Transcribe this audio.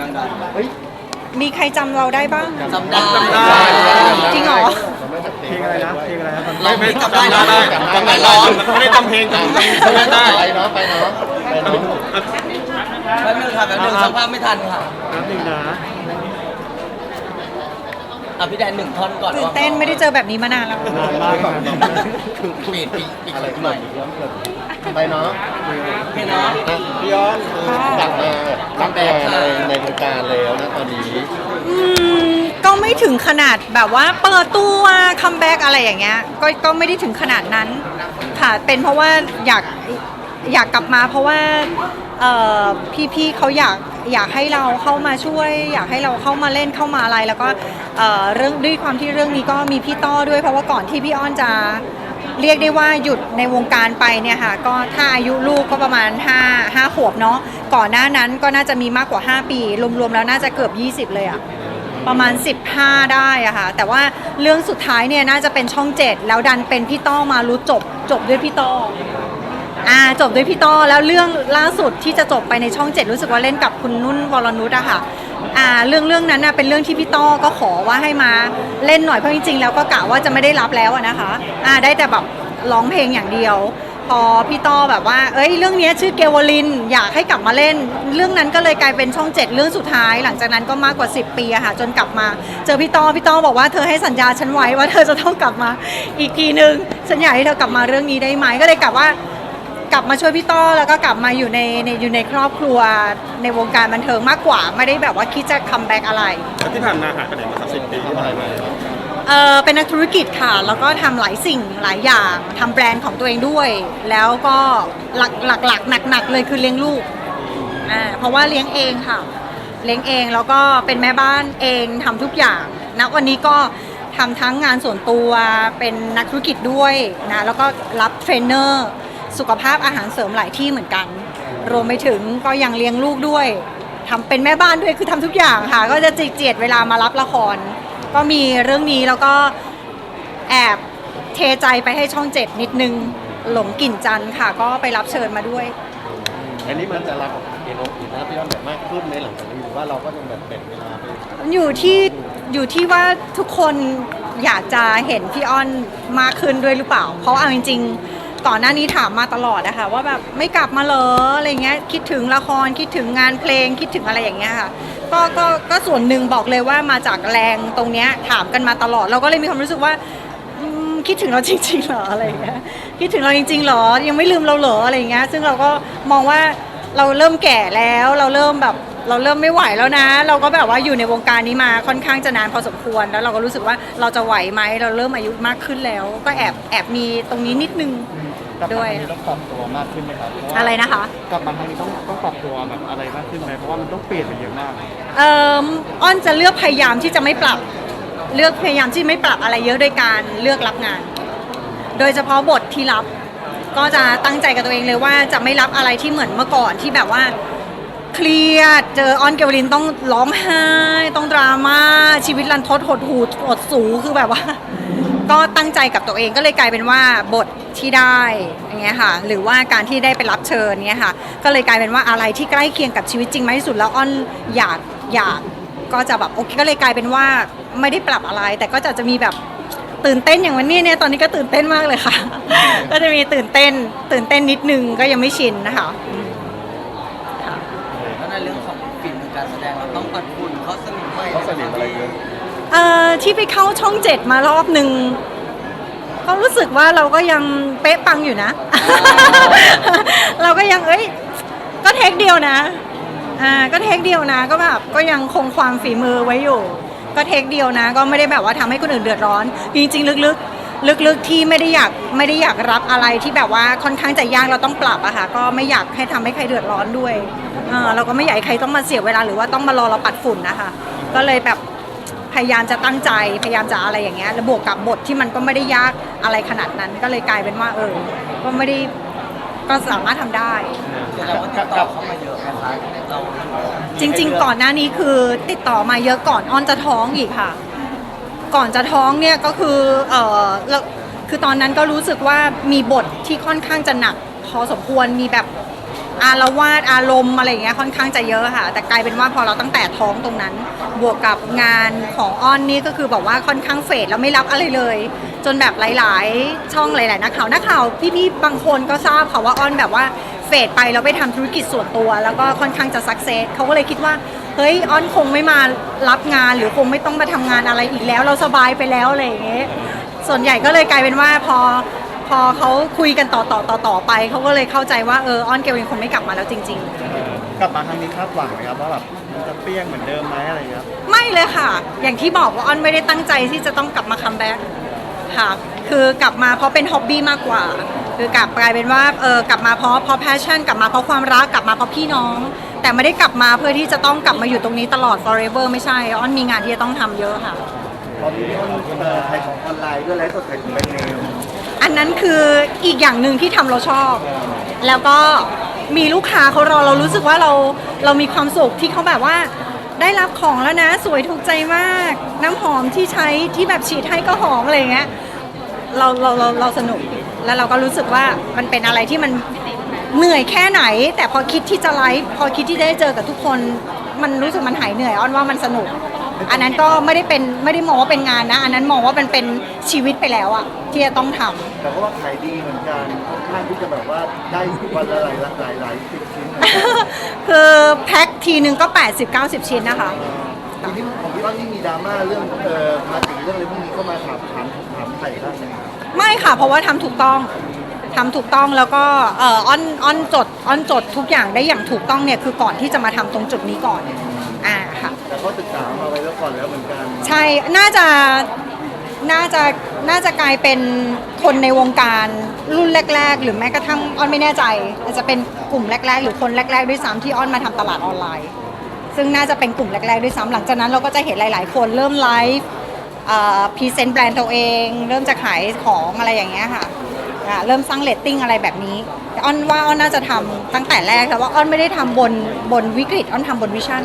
ดังเฮ้ยมีใครจำเราได้บ้างๆจำได้จำได้ จริงเหรอ เพลงอะไรนะเพลงอะไรนะร้องเพลงจำได้นะจำได้ร้องไม่ได้จำเพลงจำจำได้ไปเนาะไปเนาะไปเนาะ แป๊บนึงค่ะแป๊บนึงช่างภาพไม่ทันค่ะนับหนึ่งนะ อะพี่แดนหนึ่งท่อนก่อนตื่นว่าเต้นไม่ได้เจอแบบนี้มานานแล้ว นานมากครับปีดปีดปีดอะไรหน่อยไปเนาะโอเคเนาะพี่ย้อนกลับมาตั้งแต่ในในวงการแล้วนะตอนนี้อืมก็ไม่ถึงขนาดแบบว่าเปิดตัวคัมแบ็กอะไรอย่างเงี้ยก็ก็ไม่ได้ถึงขนาดนั้นค่ะเป็นเพราะว่าอยากอยากกลับมาเพราะว่าเอ่อพี่ๆเขาอยาก อยากให้เราเข้ามาช่วย อยากให้เราเข้ามาเล่นเข้ามาอะไร แล้วก็เอ่อเรื่องด้วยความที่เรื่องนี้ก็มีพี่ต้อด้วย เพราะว่าก่อนที่พี่อ้อนจะเรียกได้ว่าหยุดในวงการไปเนี่ยค่ะก็ถ้าอายุลูกก็ประมาณ 5 5ขวบเนาะก่อนหน้านั้นก็น่าจะมีมากกว่า 5 ปี รวมๆแล้วน่าจะเกือบ 20 เลยอะประมาณ 15 ได้อะค่ะ แต่ว่าเรื่องสุดท้ายเนี่ยน่าจะเป็นช่อง 7 แล้วดันเป็นพี่ต้อมารู้จบจบด้วยพี่ต้อ อ่าจบด้วยพี่ต้อแล้วเรื่องล่าสุดที่จะจบไปในช่อง7รู้สึกว่าเล่นกับคุณนุ่นวรนุชอะค่ะอ่าเรื่องเรื่องนั้นน่ะเป็นเรื่องที่พี่ต้อก็ขอว่าให้มาเล่นหน่อยเพราะจริงๆแล้วก็กะว่าจะไม่ได้รับแล้วอะนะคะอ่าได้แต่แบบร้องเพลงอย่างเดียว พอพี่ต้อแบบว่า เอ้ยเรื่องนี้ชื่อเกวลิน อยากให้กลับมาเล่น เรื่องนั้นก็เลยกลายเป็นช่องเจ็ดเรื่องสุดท้าย หลังจากนั้นก็มากกว่า 10 ปีอะค่ะจนกลับมา เจอพี่ต้อพี่ต้อบอกว่าเธอให้สัญญาฉันไว้ว่าเธอจะต้องกลับมาอีกทีนึงฉันอยากให้เธอกลับมาเรื่องนี้ได้ไหมก็เลยกลับว่า กลับมาช่วยพี่ต้อแล้วก็กลับมาอยู่ในในอยู่ในครอบครัวในวงการบันเทิงมากกว่า ไม่ได้แบบว่าคิดจะคัมแบ็กอะไร แล้วที่ผ่านมาหายไปไหนมาสักสิบปีที่ผ่านมาเออเป็นนักธุรกิจค่ะ แล้วก็ทำหลายสิ่งหลายอย่างทำแบรนด์ของตัวเองด้วย แล้วก็หลักหลักหลักหนักหนักๆเลยคือเลี้ยงลูกอ่าเพราะว่าเลี้ยงเองค่ะ เลี้ยงเองแล้วก็เป็นแม่บ้านเองทำทุกอย่างณวันนี้ก็ทำทั้งงานส่วนตัวเป็นนักธุรกิจด้วยนะแล้วก็รับเทรนเนอร์ สุขภาพอาหารเสริมหลายที่เหมือนกัน รวมไปถึงก็ยังเลี้ยงลูกด้วยทำเป็นแม่บ้านด้วยคือทำทุกอย่างค่ะ ก็จะจิกเจียดเวลามารับละคร ก็มีเรื่องนี้แล้วก็แอบเทใจไปให้ช่องเจ็ดนิดนึงหลงกลิ่นจันทร์ค่ะ ก็ไปรับเชิญมาด้วย อันนี้มันจะรักเอ็นโออีกนะพี่ย้อนแบบมากขึ้นไหมหลังจากนี้หรือว่าเราก็ต้องแบบแบ่งเวลาไปอยู่ที่อยู่ที่ว่าทุกคนอยากจะเห็นพี่อ้อนมากขึ้นด้วยหรือเปล่า เพราะเอาจริง ๆ ก่อนหน้านี้ถามมาตลอดนะคะว่าแบบไม่กลับมาเหรออะไรเงี้ยคิดถึงละครคิดถึงงานเพลงคิดถึงอะไรอย่างเงี้ยค่ะก็ก็ก็ส่วนหนึ่งบอกเลยว่ามาจากแรงตรงเนี้ยถามกันมาตลอด เราก็เลยมีความรู้สึกว่าอืมคิดถึงเราจริงๆเหรออะไรเงี้ยคิดถึงเราจริงๆเหรอยังไม่ลืมเราเหรออะไรเงี้ยซึ่งเราก็มองว่าเราเริ่มแก่แล้วเราเริ่มแบบ เราเริ่มไม่ไหวแล้วนะ เราก็แบบว่าอยู่ในวงการนี้มาค่อนข้างจะนานพอสมควร แล้วเราก็รู้สึกว่าเราจะไหวไหมเราเริ่มอายุมากขึ้นแล้ว ก็แอบแอบมีตรงนี้นิดนึง ด้วยต้องปรับตัวมากขึ้นไหมครับอะไรนะคะ กลับมาทางนี้ต้องต้องปรับตัวแบบอะไรมากขึ้นไหมเพราะว่ามันต้องเปลี่ยนไปเยอะมาก เอ่ออ้อนจะเลือกพยายามที่จะไม่ปรับ เลือกพยายามที่ไม่ปรับอะไรเยอะโดยการเลือกรับงาน โดยเฉพาะบทที่รับ ก็จะตั้งใจกับตัวเองเลยว่าจะไม่รับอะไรที่เหมือนเมื่อก่อนที่แบบว่า เครียด เจอออนเกวลินต้องร้องไห้ ต้องดราม่า ชีวิตรันทดหดหูหดสูคือแบบว่า ก็ตั้งใจกับตัวเองก็เลยกลายเป็นว่าบทที่ได้อย่างเงี้ยค่ะหรือว่าการที่ได้ไปรับเชิญเงี้ยค่ะก็เลยกลายเป็นว่าอะไรที่ใกล้เคียงกับชีวิตจริงมากที่สุดแล้วอ้อนอยากอยากก็จะแบบโอเคก็เลยกลายเป็นว่าไม่ได้ปรับอะไร แต่ก็จะจะมีแบบตื่นเต้นอย่างวันนี้เนี่ยตอนนี้ก็ตื่นเต้นมากเลยค่ะ ก็จะมีตื่นเต้นตื่นเต้นนิดนึงก็ยังไม่ชินนะคะ ที่ไปเข้าช่องเจ็ดมารอบหนึ่งก็รู้สึกว่าเราก็ยังเป๊ะปังอยู่นะ เราก็ยังเอ้ย ก็เทคเดียวนะ อ่า ก็เทคเดียวนะ ก็แบบก็ยังคงความฝีมือไว้อยู่ ก็เทคเดียวนะ ก็ไม่ได้แบบว่าทำให้คนอื่นเดือดร้อน จริง ๆ ลึกๆ ลึกๆ ที่ไม่ได้อยากไม่ได้อยากรับอะไรที่แบบว่าค่อนข้างจะยากเราต้องปรับอะค่ะ ก็ไม่อยากให้ทำให้ใครเดือดร้อนด้วย อ่า เราก็ไม่อยากให้ใครต้องมาเสียเวลาหรือว่าต้องมารอเราปัดฝุ่นนะคะ ก็เลยแบบ พยายามจะตั้งใจพยายามจะอะไรอย่างเงี้ยแล้วบวกกับบทที่มันก็ไม่ได้ยากอะไรขนาดนั้น ก็เลยกลายเป็นว่าเออก็ไม่ได้ก็สามารถทำได้แสดงว่าติดต่อเข้ามาเยอะนะคะเราจริง ๆ ก่อนหน้านี้คือติดต่อมาเยอะก่อนอ้อนจะท้องอีกค่ะ ก่อนจะท้องเนี่ยก็คือเออแล้วคือตอนนั้นก็รู้สึกว่ามีบทที่ค่อนข้างจะหนักพอสมควรมีแบบ อารวาสอารมณ์อะไรอย่างเงี้ยค่อนข้างจะเยอะค่ะ แต่กลายเป็นว่าพอเราตั้งแต่ท้องตรงนั้น บวกกับงานของอ้อนนี่ก็คือแบบว่าค่อนข้างเฟดแล้วไม่รับอะไรเลย จนแบบหลาย ๆ ช่องหลาย ๆ นักข่าวนักข่าวพี่ๆบางคนก็ทราบค่ะว่าอ้อนแบบว่าเฟดไปแล้วไปทำธุรกิจส่วนตัว แล้วก็ค่อนข้างจะสักเซสเขาก็เลยคิดว่าเฮ้ยอ้อนคงไม่มารับงานหรือคงไม่ต้องมาทำงานอะไรอีกแล้ว เราสบายไปแล้วอะไรอย่างเงี้ยส่วนใหญ่ก็เลยกลายเป็นว่าพอ พอเขาคุยกันต่อต่อต่อต่อไปเขาก็เลยเข้าใจว่าเอออ้อนเกลวินคงไม่กลับมาแล้วจริงกลับมาครั้งนี้คาดหวังไหมครับว่าแบบมันจะเปรี้ยงเหมือนเดิมไหมอะไรเงี้ยๆไม่เลยค่ะ อย่างที่บอกว่าอ้อนไม่ได้ตั้งใจที่จะต้องกลับมาคัมแบ็กค่ะ คือกลับมาเพราะเป็นฮ็อบบี้มากกว่า คือกลับกลายเป็นว่า เออกลับมาเพราะเพราะแพชชั่น กลับมาเพราะความรัก กลับมาเพราะพี่น้อง แต่ไม่ได้กลับมาเพื่อที่จะต้องกลับมาอยู่ตรงนี้ตลอด forever ไม่ใช่ อ้อนมีงานที่จะต้องทำเยอะค่ะ ตอนนี้พี่อ้นเอ่อขายของออนไลน์ด้วยไลฟ์สดขายของแบรนด์เนม อันนั้นคืออีกอย่างหนึ่งที่ทำเราชอบ แล้วก็มีลูกค้าเขารอเรารู้สึกว่าเราเรามีความสุขที่เขาแบบว่า ได้รับของแล้วนะ สวยถูกใจมาก น้ำหอมที่ใช้ที่แบบฉีดให้ก็หอมอะไรอย่างเงี้ยเราเราเราเราสนุกแล้วเราก็รู้สึกว่ามันเป็นอะไรที่มันเหนื่อยแค่ไหน แต่พอคิดที่จะไลฟ์พอคิดที่ได้เจอกับทุกคน มันรู้สึกมันหายเหนื่อยอ้อนว่ามันสนุก อันนั้นก็ไม่ได้เป็นไม่ได้มองว่าเป็นงานนะ อันนั้นมองว่ามันเป็นชีวิตไปแล้วอะที่จะต้องทำ แต่ก็ว่าขายดีเหมือนกันค่อนข้างที่จะแบบว่าได้วันละหลายหลายหลายสิบชิ้นคือแพ็คทีนึงก็ 80-90 ชิ้นนะคะ ทีนี้ของพี่อ้อนที่มีดราม่าเรื่องเอ่อภาษีเรื่องอะไรพวกนี้เข้ามาถามถามถามไถ่ได้ไหมครับไม่ค่ะ เพราะว่าทำถูกต้องทำถูกต้องแล้วก็เอ่ออ้อนอ้อนจดอ้อนจดทุกอย่างได้อย่างถูกต้องเนี่ยคือก่อนที่จะมาทำตรงจุดนี้ก่อนอ่าค่ะแต่ก็ ศึกษามาไว้แล้วก่อนแล้วเหมือนกัน ใช่ น่าจะ น่าจะ น่าจะกลายเป็นคนในวงการรุ่นแรก ๆ หรือแม้กระทั่งอ้อนไม่แน่ใจ อาจจะเป็นกลุ่มแรก ๆ หรือคนแรก ๆ ด้วยซ้ำที่อ้อนมาทำตลาดออนไลน์ ซึ่งน่าจะเป็นกลุ่มแรก ๆ ด้วยซ้ำหลังจากนั้นเราก็จะเห็นหลาย ๆ คนเริ่มไลฟ์พรีเซนต์แบรนด์ตัวเอง เริ่มจะขายของอะไรอย่างเงี้ยค่ะอ่าเริ่มสร้างเรตติ้งอะไรแบบนี้แต่อ้อนว่าอ้อนน่าจะทำตั้งแต่แรกแต่ว่าอ้อนไม่ได้ทำบนบนวิกฤตอ้อนทำบนวิชั่น